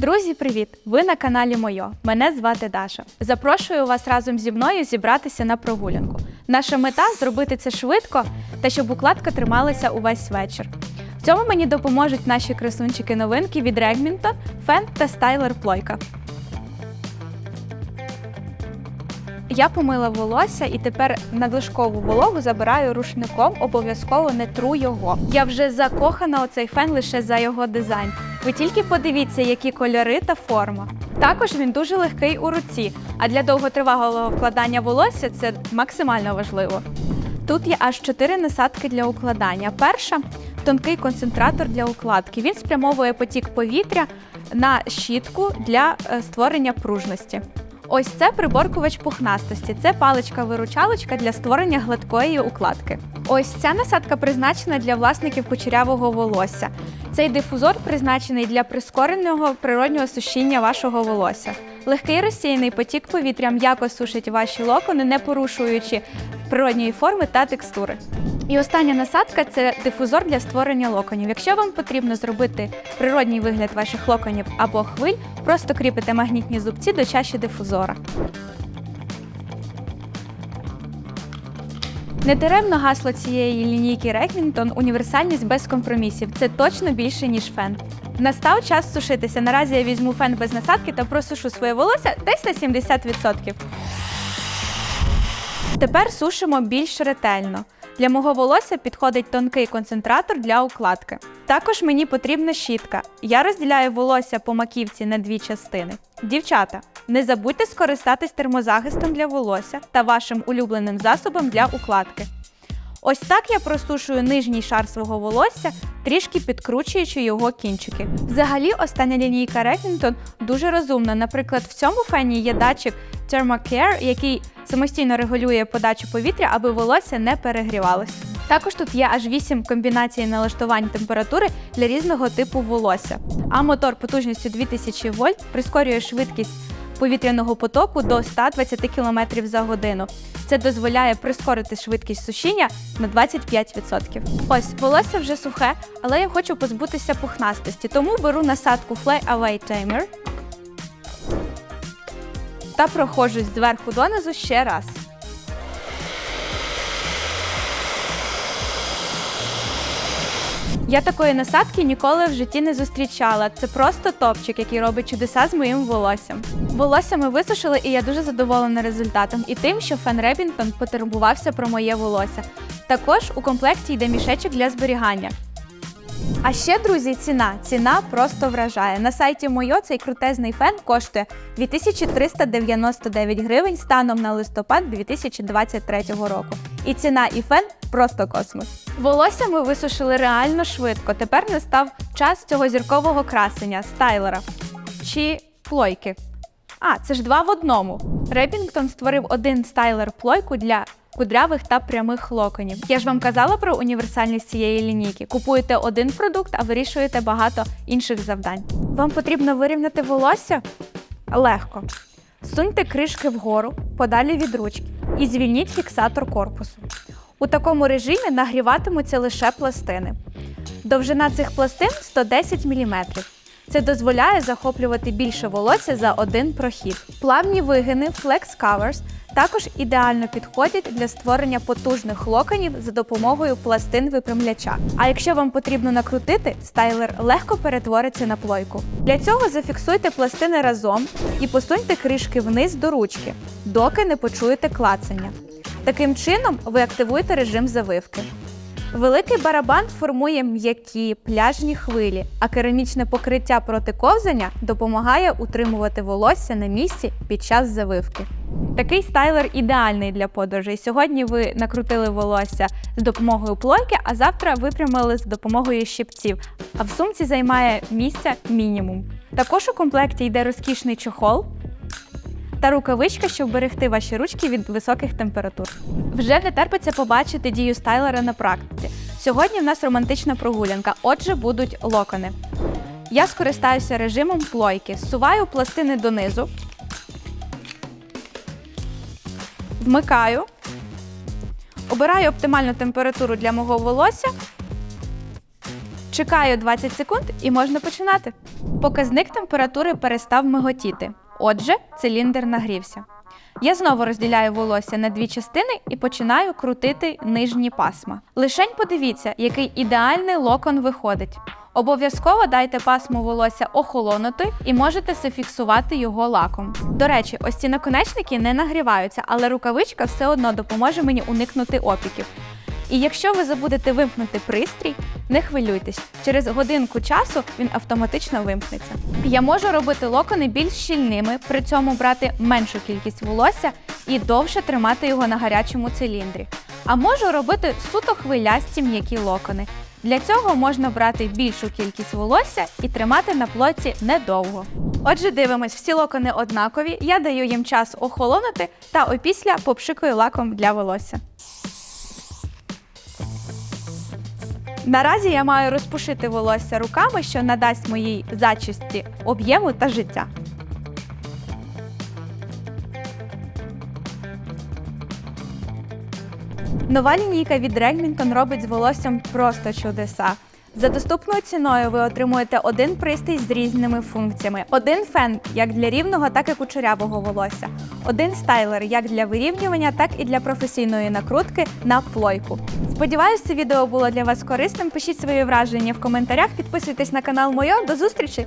Друзі, привіт! Ви на каналі Мойо. Мене звати Даша. Запрошую вас разом зі мною зібратися на прогулянку. Наша мета зробити це швидко та щоб укладка трималася увесь вечір. В цьому мені допоможуть наші красунчики новинки від Регмінтон, Фен та Стайлер Плойка. Я помила волосся і тепер надлишкову вологу забираю рушником, обов'язково не тру його. Я вже закохана у цей фен лише за його дизайн. Ви тільки подивіться, які кольори та форма. Також він дуже легкий у руці, а для довготривалого вкладання волосся це максимально важливо. Тут є аж чотири насадки для укладання. Перша тонкий концентратор для укладки. Він спрямовує потік повітря на щітку для е, створення пружності. Ось це приборкувач пухнастості. Це паличка-виручалочка для створення гладкої укладки. Ось ця насадка призначена для власників кучерявого волосся. Цей дифузор призначений для прискореного природнього сушіння вашого волосся. Легкий розсіяний потік повітря м'яко сушить ваші локони, не порушуючи природньої форми та текстури. І остання насадка це дифузор для створення локонів. Якщо вам потрібно зробити природній вигляд ваших локонів або хвиль, просто кріпите магнітні зубці до чаші дифузора. Недаремно гасло цієї лінійки Рекмінтон універсальність без компромісів. Це точно більше, ніж фен. Настав час сушитися. Наразі я візьму фен без насадки та просушу своє волосся десь на 70%. Тепер сушимо більш ретельно. Для мого волосся підходить тонкий концентратор для укладки. Також мені потрібна щітка. Я розділяю волосся по маківці на дві частини. Дівчата, не забудьте скористатись термозахистом для волосся та вашим улюбленим засобом для укладки. Ось так я просушую нижній шар свого волосся, трішки підкручуючи його кінчики. Взагалі, остання лінійка Revington дуже розумна. Наприклад, в цьому фені є датчик ThermoCare, який самостійно регулює подачу повітря, аби волосся не перегрівалося. Також тут є аж 8 комбінацій налаштувань температури для різного типу волосся. А мотор потужністю 2000 вольт прискорює швидкість повітряного потоку до 120 км за годину. Це дозволяє прискорити швидкість сушіння на 25%. Ось волосся вже сухе, але я хочу позбутися пухнастості, тому беру насадку Fly Away Tamer та проходжусь зверху донизу ще раз. Я такої насадки ніколи в житті не зустрічала. Це просто топчик, який робить чудеса з моїм волоссям. Волосся ми висушили, і я дуже задоволена результатом і тим, що Фен Ребінтон потурбувався про моє волосся. Також у комплекті йде мішечок для зберігання. А ще, друзі, ціна. Ціна просто вражає. На сайті Мойо цей крутезний фен коштує 2399 гривень станом на листопад 2023 року. І ціна і фен просто космос. Волосся ми висушили реально швидко. Тепер настав час цього зіркового красення стайлера чи плойки. А, це ж два в одному. Репінгтон створив один стайлер плойку для кудрявих та прямих локонів. Я ж вам казала про універсальність цієї лінійки. Купуєте один продукт, а вирішуєте багато інших завдань. Вам потрібно вирівняти волосся? Легко. Суньте кришки вгору, подалі від ручки, і звільніть фіксатор корпусу. У такому режимі нагріватимуться лише пластини. Довжина цих пластин 110 мм. Це дозволяє захоплювати більше волосся за один прохід. Плавні вигини Flex Covers також ідеально підходять для створення потужних локонів за допомогою пластин випрямляча. А якщо вам потрібно накрутити, стайлер легко перетвориться на плойку. Для цього зафіксуйте пластини разом і посуньте кришки вниз до ручки, доки не почуєте клацання. Таким чином ви активуєте режим завивки. Великий барабан формує м'які пляжні хвилі, а керамічне покриття проти ковзання допомагає утримувати волосся на місці під час завивки. Такий стайлер ідеальний для подорожей. Сьогодні ви накрутили волосся з допомогою плойки, а завтра випрямили з допомогою щипців. А в сумці займає місця мінімум. Також у комплекті йде розкішний чохол та рукавичка, щоб берегти ваші ручки від високих температур. Вже не терпиться побачити дію стайлера на практиці. Сьогодні в нас романтична прогулянка, отже, будуть локони. Я скористаюся режимом плойки, зсуваю пластини донизу, вмикаю, обираю оптимальну температуру для мого волосся. Чекаю 20 секунд і можна починати. Показник температури перестав миготіти. Отже, циліндр нагрівся. Я знову розділяю волосся на дві частини і починаю крутити нижні пасма. Лишень подивіться, який ідеальний локон виходить. Обов'язково дайте пасму волосся охолонути і можете зафіксувати його лаком. До речі, ось ці наконечники не нагріваються, але рукавичка все одно допоможе мені уникнути опіків. І якщо ви забудете вимкнути пристрій, не хвилюйтесь. Через годинку часу він автоматично вимкнеться. Я можу робити локони більш щільними, при цьому брати меншу кількість волосся і довше тримати його на гарячому циліндрі. А можу робити суто хвилясті м'які локони. Для цього можна брати більшу кількість волосся і тримати на плоці недовго. Отже, дивимось, всі локони однакові. Я даю їм час охолонути та опісля попшикую лаком для волосся. Наразі я маю розпушити волосся руками, що надасть моїй зачісті об'єму та життя. Нова лінійка від Remington робить з волоссям просто чудеса. За доступною ціною ви отримуєте один пристрій з різними функціями: один фен як для рівного, так і кучерявого волосся, один стайлер як для вирівнювання, так і для професійної накрутки на плойку. Сподіваюсь, це відео було для вас корисним. Пишіть свої враження в коментарях, підписуйтесь на канал Мойо. До зустрічі!